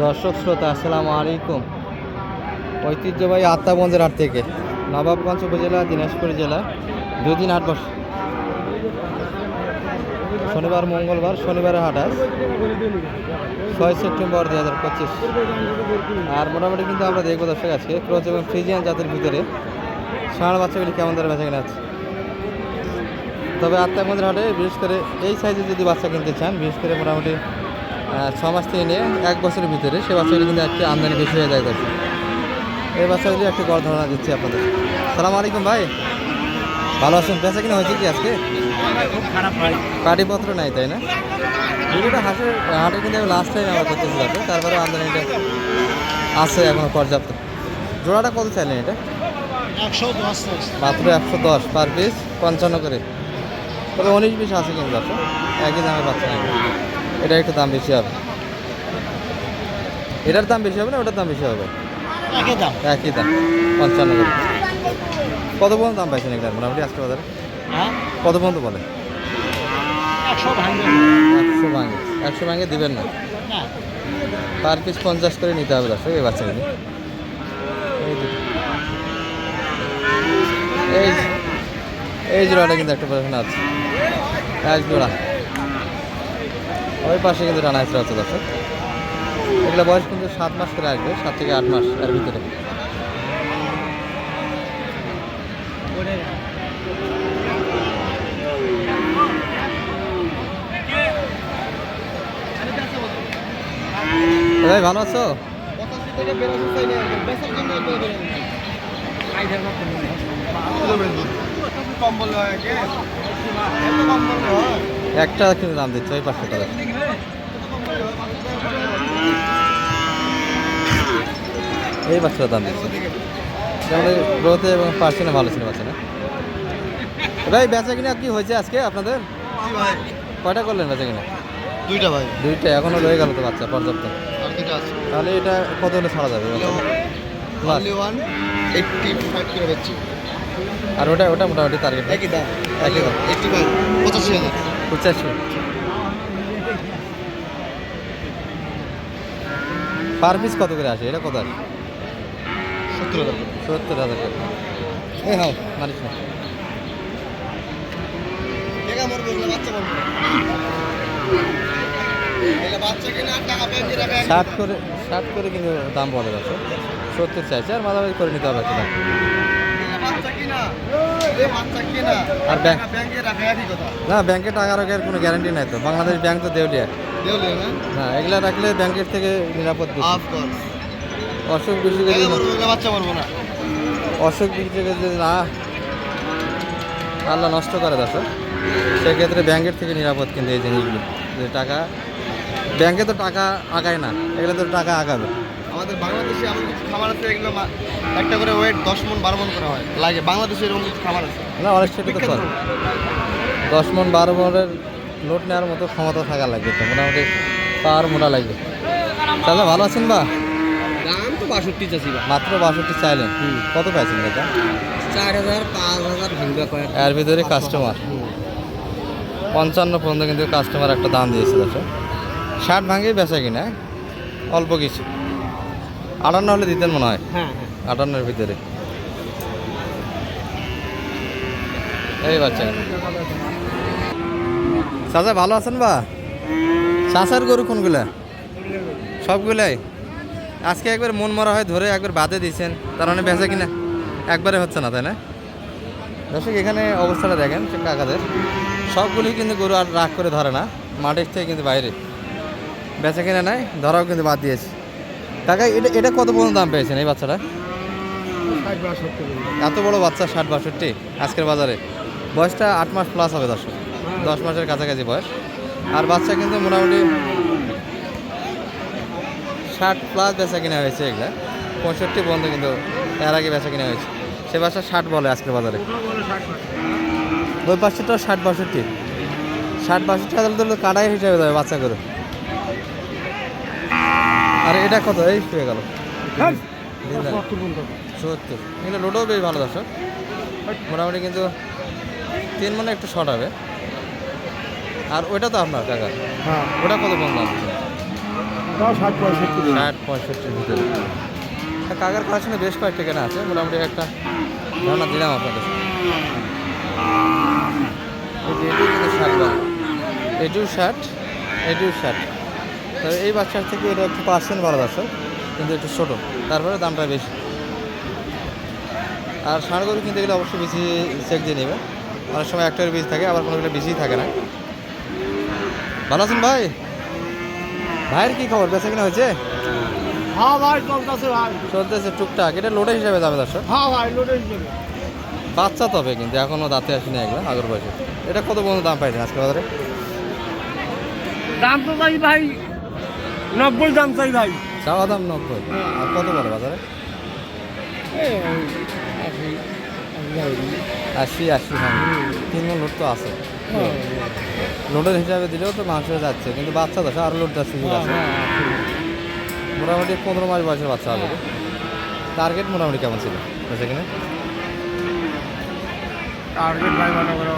দর্শক শ্রোতা, আসসালামু আলাইকুম। ঐতিহ্যবাহী আত্মাগঞ্জের হাট থেকে নবাবগঞ্জ উপজেলা, দিনাজপুর জেলা, দুদিন হাট বস শনিবার, মঙ্গলবার, শনিবারের হাট আজ ছয় সেপ্টেম্বর দু হাজার পঁচিশ। আর মোটামুটি কিন্তু আমরা দেখব দর্শক আজকে, ক্রোচ এবং ফ্রিজিয়ান জাতের ভিতরে ষাঁড় বাচ্চাগুলি কেমন ধরে বেচা কিনা আছে তবে আত্মাগঞ্জের হাটে বিশেষ করে এই সাইজে যদি বাচ্চা কিনতে চান, বিশেষ করে মোটামুটি ছ মাস থেকে নিয়ে এক বছরের ভিতরে সে বাচ্চাগুলি কিন্তু একটি আমদানি বেশি হয়ে যায় দর্শক এই বাচ্চাগুলি একটি বড় ধারণা দিচ্ছি আপনাদের। সালাম আলাইকুম ভাই। ভালো আছেন? বেচা কিনা হয়েছে কি আজকে? পাটিপত্র নাই তাই না? ভিডিওটা হাসের হাটে কিন্তু আমি লাস্ট টাইম আমরা করতেছি যাতে তারপরে আমদানিটা আছে এখনও পর্যাপ্ত। জোড়াটা কত চাইলেন এটা? একশো দশ মাত্র একশো দশ পার পিস পঞ্চান্ন করে। তবে উনিশ পিস আছে কিন্তু একই দামে পাচ্ছে না এটা একটু দাম বেশি হবে। এটার দাম বেশি হবে না ওটার দাম বেশি হবে? একই দাম। একই দাম পঞ্চান্ন কত পর্যন্ত দাম পাইছেন এখানে মোটামুটি আজকে বাজারে? হ্যাঁ? কত পর্যন্ত বলে? একশো ভাঙে একশো ভাঙে দিবেন না। না পার পিস পঞ্চাশ করে নিতে হবে দর্শক এই বাচ্চাগুলি। এই এই জোড়াটা কিন্তু একটা পড়াশোনা আছে। এক জোড়া। ওই পাশে কিন্তু রানা হেসরা আছে, দর্শক। এগুলো বয়স কিন্তু সাত মাস করে আসবে, সাত থেকে আট মাস এর ভিতরে। ভাই, ভালো আছো? একটা কিন্তু দাম দিচ্ছে ওই পাঁচশো টাকা। এই বাচ্চাটা দাম দিচ্ছে। যেমন গ্রোথে এবং পার্সেন্টে ভালো ছিল বাচ্চাটা ভাই বেচা কিনা কি হয়েছে আজকে আপনাদের? কয়টা করলেন বেচা কিনা? দুইটা ভাই। দুইটা এখনও রয়ে গেল তো বাচ্চা পর্যাপ্ত। তাহলে এটা কত হলে ছাড়া যাবে? আর ওটা ওটা মোটামুটি টার্গেট একই দাম। একই দাম। পঁচাশি হাজার। পঁচাশি পার পিস কত করে আসে? এটা কত আসে? সত্তর হাজার। সত্তর হাজার টাকা এই হাও মারিস না ষাট করে ষাট করে কিন্তু দাম বলে আছে সত্তর চাইছে আর মাঝামাঝি করে নিতে হবে একটা আর না ব্যাংকে টাকা রাখার কোনো গ্যারান্টি নাই তো। বাংলাদেশ ব্যাংক তো দেউলিয়া। না? এগুলা রাখলে ব্যাংকের থেকে নিরাপদ অসুখ বিসুখে না। অসুখ বিসুখে না আল্লাহ নষ্ট করে দর্শক সেক্ষেত্রে ব্যাংকের থেকে নিরাপদ কিন্তু এই জিনিসগুলো। যে টাকা ব্যাংকে তো টাকা আগায় না এগুলো তো টাকা আগাবে। আমাদের বাংলাদেশে এমন কিছু খাবার আছে এগুলো একটা করে ওয়েট দশ মন বারো মন করা হয়। লাগে বাংলাদেশে এরকম কিছু খাবার আছে? না অনেক সেটা তো। করে দশ মন বারো মনের লোড নেওয়ার মতো ক্ষমতা থাকা লাগবে তো মোটামুটি পাওয়ার মোটা লাগবে তাহলে ভালো আছেন বা? দাম তো বাষট্টি চাষি মাত্র বাষট্টি চাইলেন? কত পাইছেন এটা? চার হাজার পাঁচ হাজার এর ভিতরে কাস্টমার পঞ্চান্ন পর্যন্ত কিন্তু কাস্টমার একটা দাম দিয়েছে দর্শক ষাট ভাঙে বেচা কিনা অল্প কিছু। আটান্ন হলে দিতেন মনে হয়। হ্যাঁ আটান্নের ভিতরে। এই বাচ্চা। চাচা ভালো আছেন বা? চাচার গরু কোনগুলা? সবগুলাই? আজকে একবার মন মরা হয় ধরে একবার বাদে দিয়েছেন। তার মানে বেচা কিনা একবারে হচ্ছে না তাই না? দর্শক এখানে অবস্থাটা দেখেন কাকাদের। সবগুলি কিন্তু গরু আর রাগ করে ধরে না। মাঠের থেকে কিন্তু বাইরে। বেঁচে কিনা নাই ধরাও কিন্তু বাদ দিয়েছে। কাকা এটা এটা কত পর্যন্ত দাম পেয়েছেন এই বাচ্চাটা? এত বড় বাচ্চা ষাট বাষট্টি? আজকের বাজারে। বয়সটা আট মাস প্লাস হবে দর্শক। দশ মাসের কাছাকাছি বয়স। আর বাচ্চা কিন্তু মোটামুটি ষাট প্লাস বেচা কিনা হয়েছে এগুলা। পঁয়ষট্টি পর্যন্ত কিন্তু এর আগে বেচা কিনা হয়েছে। সে বাচ্চা ষাট বলে আজকের বাজারে। ওই বাচ্চাটাও ষাট বাষট্টি। ষাট বাষট্টি হাজার তো কাটাই হিসাবে দেবে বাচ্চা করে আর এটা কত? এই শুয়ে গেল। সত্তর। এগুলো লোডও বেশ ভালো দর্শক। মোটামুটি কিন্তু তিন মানে একটু শর্ট হবে। আর ওইটা তো আপনার কাকা হ্যাঁ। ওটা কত কম দাম ষাট পঁয়ষট্টি ষাট পঁয়ষট্টির ভিতরে কাকার কালেকশনে বেশ কয়েকটা কেনা আছে। মোটামুটি একটা ধারণা দিলাম আপনাদের। এই যে এটিও কিন্তু ষাট বার এটিও ষাট এটিও ষাট তবে এই বাচ্চার থেকে এটা একটু পার্সেন্ট ভালো আছে কিন্তু একটু ছোটো। তারপরে দামটা বেশি। আর ষাঁড় গরু কিনতে গেলে অবশ্যই বেশি চেক দিয়ে নেবে। অনেক সময় একটার বীজ থাকে আবার কোনোগুলো বেশি থাকে না। ভালো আছেন ভাই? ভাইয়ের কী খবর? বেচা কিনা হয়েছে? হ্যাঁ ভাই চলতেছে ভাই। চলতেছে টুকটাক। এটা লোডের হিসাবে যাবে দর্শক। হ্যাঁ ভাই লোডের হিসেবে। বাচ্চা তবে কিন্তু এখনও দাঁতে আসেনি এগুলো আগের বয়সে। এটা কত পর্যন্ত দাম পাইছেন আজকে বাজারে? দাম তো ভাই ভাই নব্বই দাম চাই ভাই। চাওয়া দাম নব্বই। আর কত বলে বাজারে? আশি আশি হ্যাঁ। তিন মন তো আছে। লোডের হিসাবে দিলেও তো মাংস যাচ্ছে কিন্তু বাচ্চা দশ আরও লোড যাচ্ছে আছে। মোটামুটি পনেরো মাস বয়সের বাচ্চা হবে। টার্গেট মোটামুটি কেমন ছিল? কিনে? টার্গেট ভাই মনে করো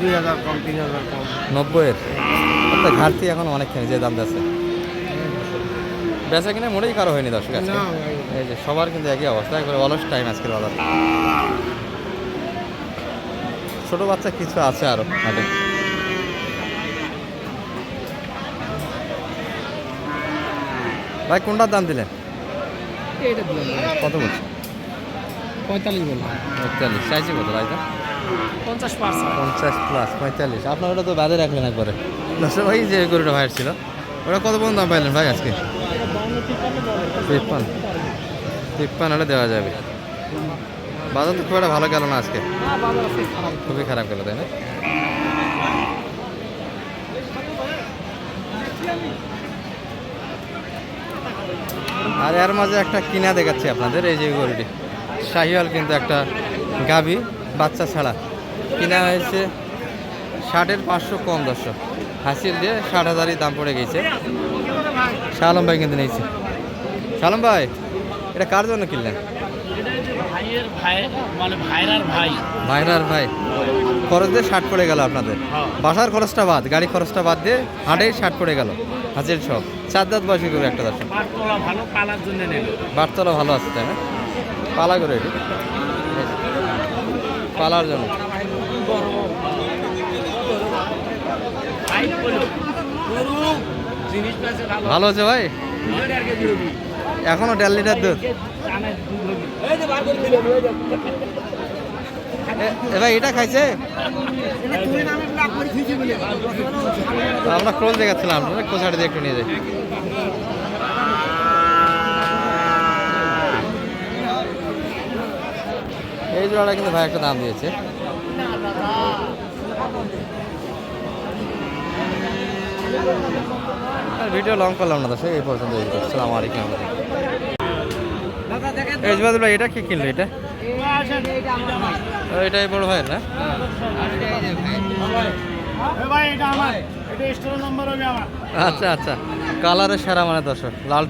দুই হাজার কম তিন হাজার কম। নব্বইয়ের? ঘাটতি এখন অনেকখানি যে দাম যাচ্ছে। বেচা কিনে মোটেই কারও হয়নি দর্শক আজকে। এই যে সবার কিন্তু একই অবস্থা একবারে অলস টাইম আজকের বাজার। ছোট বাচ্চা কিছু আছে আরও হাটে। ভাই কোনটার দাম দিলেন? কত বলছে পঁয়তাল্লিশ বললাম পঁয়তাল্লিশ। চাইছি কত ভাই পঞ্চাশ পার্সেন্ট পঞ্চাশ প্লাস পঁয়তাল্লিশ। আপনার ওটা তো বাদে রাখলেন একবারে। দর্শক ভাই যে গরুটা ভাইয়ের ছিল ওটা কত পর্যন্ত দাম পাইলেন ভাই আজকে? তিপ্পান তিপ্পান হলে দেওয়া যাবে। বাজার তো খুব একটা ভালো গেল না আজকে। খুবই খারাপ গেল তাই না? আর এর মাঝে একটা কিনা দেখাচ্ছি আপনাদের এই যে গরুটি। শাহিওয়াল কিন্তু একটা গাভী বাচ্চা ছাড়া। কিনা হয়েছে ষাটের পাঁচশো কম দর্শক। হাসিল দিয়ে ষাট হাজারই দাম পড়ে গেছে। শালম ভাই কিন্তু নিয়েছে। শালম ভাই এটা কার জন্য কিনলেন? ভাই ভাইরার ভাই। ভাইরার ভাই খরচ দিয়ে ষাট পড়ে গেল আপনাদের। বাসার খরচটা বাদ গাড়ি খরচটা বাদ দিয়ে হাটেই ষাট পড়ে গেল। হাজির সব। চার দাঁত বয়সী করে একটা দর্শক। পাটতলা ভালো পালার জন্য বারতলা ভালো আছে তাই না? পালা করে পালার জন্য। ভালো আছে ভাই? এখনও দেড় লিটার দুধ। ভাই, এটা খাইছে? আমরা ক্রোজ দেখাচ্ছিলাম কোচাড়ি দিয়ে একটু নিয়ে যাই। এই জোড়াটা কিন্তু ভাই একটা দাম দিয়েছে। আর ভিডিও লং করলাম না সেই এই পর্যন্ত আসসালামু আলাইকুম। এই ভাই এটা কি কিনলো এটা? এটাই বড় না? ভাই আমার আচ্ছা আচ্ছা। কালারের সেরা মানে দর্শক, লাল।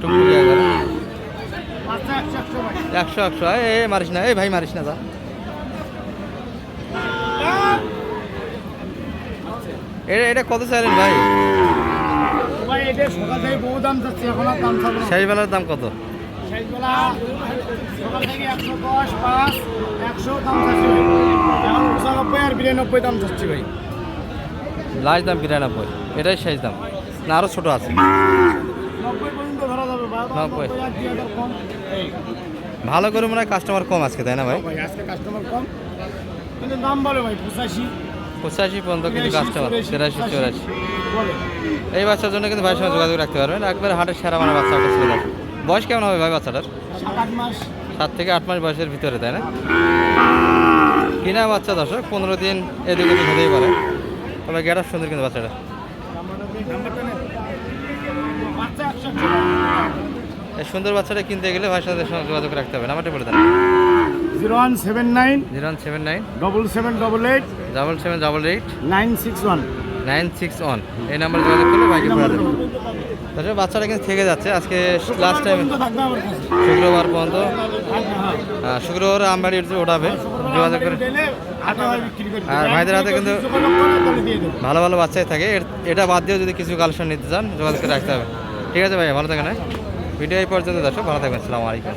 পাঁচশো একশো একশো এই এই, মারিস না, এই ভাই মারিস না যা এটা এটা কত চাইলেন ভাই? শেষ বেলার দাম কত? লাস্ট দাম বিরানব্বই। এটাই শেষ দাম। না আরও ছোটো আছে। নব্বই ভালো করে মনে হয় কাস্টমার কম আজকে তাই না ভাই? ভাই আজকে কাস্টমার কম। কিন্তু দাম বলে ভাই পঁচাশি। পঁচাশি পর্যন্ত কিন্তু কাস্টমার তিরাশি চৌরাশি। এই বাচ্চার জন্য কিন্তু ভাইয়ের সঙ্গে যোগাযোগ রাখতে পারবেন। একবার হাটের সেরা মানে বাচ্চা একটা ছেলে। বয়স কেমন হবে ভাই বাচ্চাটার? সাত থেকে আট মাস বয়সের ভিতরে তাই না? কিনা বাচ্চা দর্শক? পনেরো দিন এদিক ওদিক হতেই পারে। তবে গেট সুন্দর কিন্তু বাচ্চাটা। এই সুন্দর বাচ্চাটা কিনতে গেলে ভাইয়ের সাথে সঙ্গে যোগাযোগ রাখতে হবে। নাম্বারটা বলে দেন। Zero one seven nine zero one seven nine double seven double eight double seven double eight? Nine six one. Nine six one. এই নাম্বার যোগাযোগ করলে বাইকে পড়ে দেবেন তাছাড়া বাচ্চাটা কিন্তু থেকে যাচ্ছে। আজকে লাস্ট টাইম শুক্রবার পর্যন্ত। হ্যাঁ। শুক্রবার আমবাড়ি ওঠাবে। যোগাযোগ করে হাতে হয় আর ভাইদের হাতে কিন্তু- তাহলে দেবো। ভালো ভালো বাচ্চাই থাকে। এটা বাদ দিয়েও যদি কিছু কালেকশন নিতে চান যোগাযোগ করে রাখতে হবে। ঠিক আছে ভাইয়া ভালো থাকেন হ্যাঁ। ভিডিও এই পর্যন্ত দর্শক ভালো থাকবেন। আসসালামু আলাইকুম।